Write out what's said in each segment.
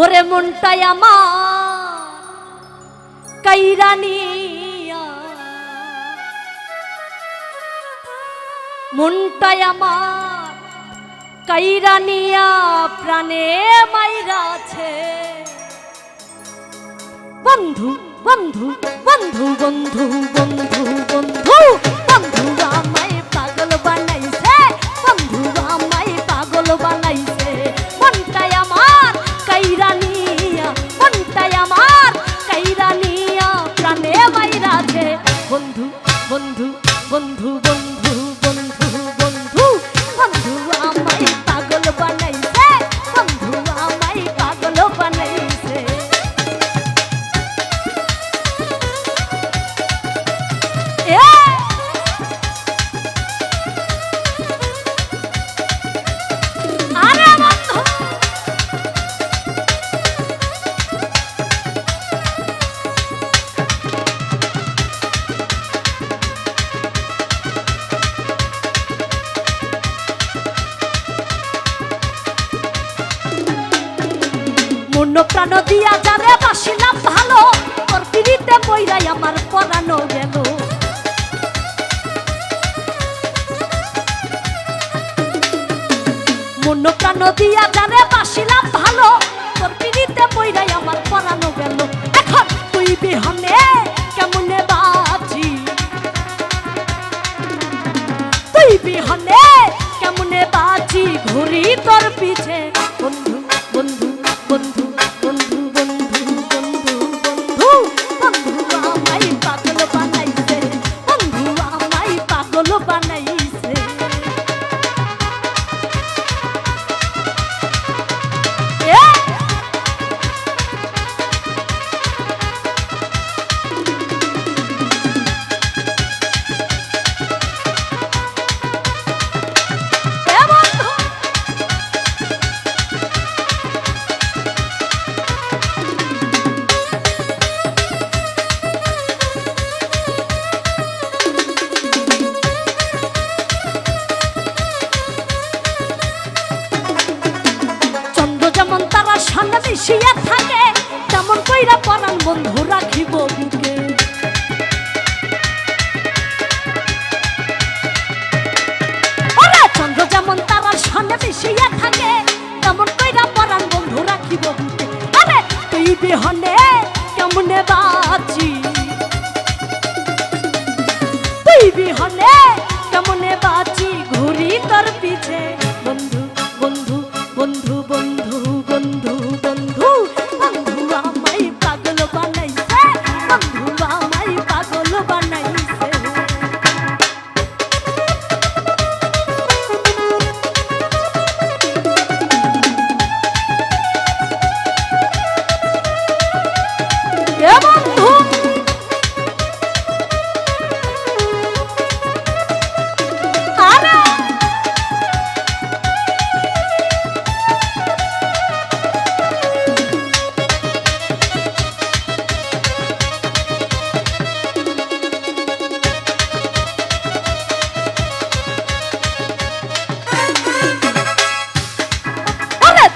ওরে মনটাই আমার কাইরানিয়া মনটাই আমার কাইরানিয়া প্রাণে মাইরাছে। বন্ধু বন্ধু বন্ধু বন্ধু বন্ধু বন্ধু। প্রাণ দিয়া যারে বাসিলাম ভালো, তোর পিড়িতে বইরাই আমার পরানো গেল। মন প্রাণ দিয়া যারে বাসিলাম ভালো, তোর পিড়িতে বইরাই আমার পরানো গেল। এখন তুই বিহনে কেমনে বাজি? তুই বিহনে কেমনে বাজি? ঘুরি তোর পিছে বন্ধু বন্ধু বন্ধু। বিহনে কেমনে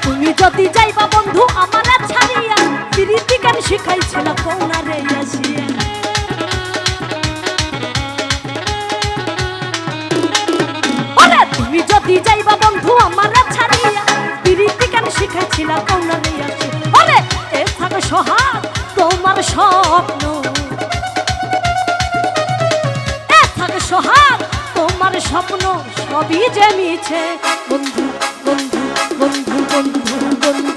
তুমি যদি যাইবা বন্ধু, আমার ছাড়িয়া প্রীতি গান শিখাইছিল কোনা রে আসিয়া। তুমি যদি যাইবা বন্ধু, আমার ছাড়িয়া প্রীতি গান শিখাইছিল কোনা রে আসিয়া। আরে এ থাক সোহাগ, তোমার স্বপ্ন। এ থাক সোহাগ, তোমার স্বপ্ন সবই যে বন্ধু বন্ধু বন্ধু বন্ধু বন্ধু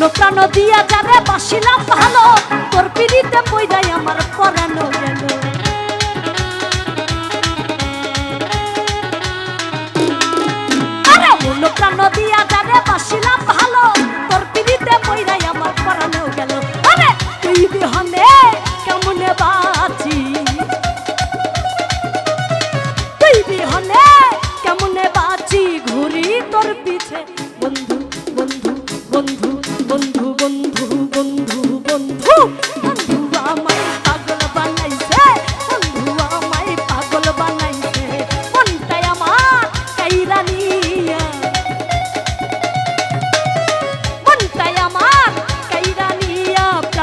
অন্য প্রাণ দিয়া যারে বাসিলাম ভালো। তোর পিড়িতে বইরাই আমার পরানো রে।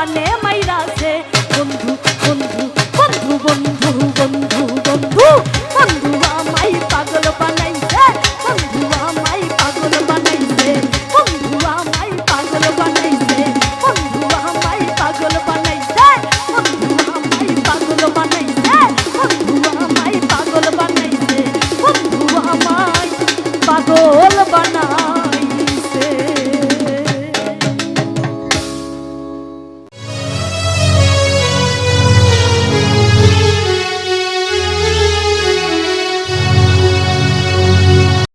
Ipanema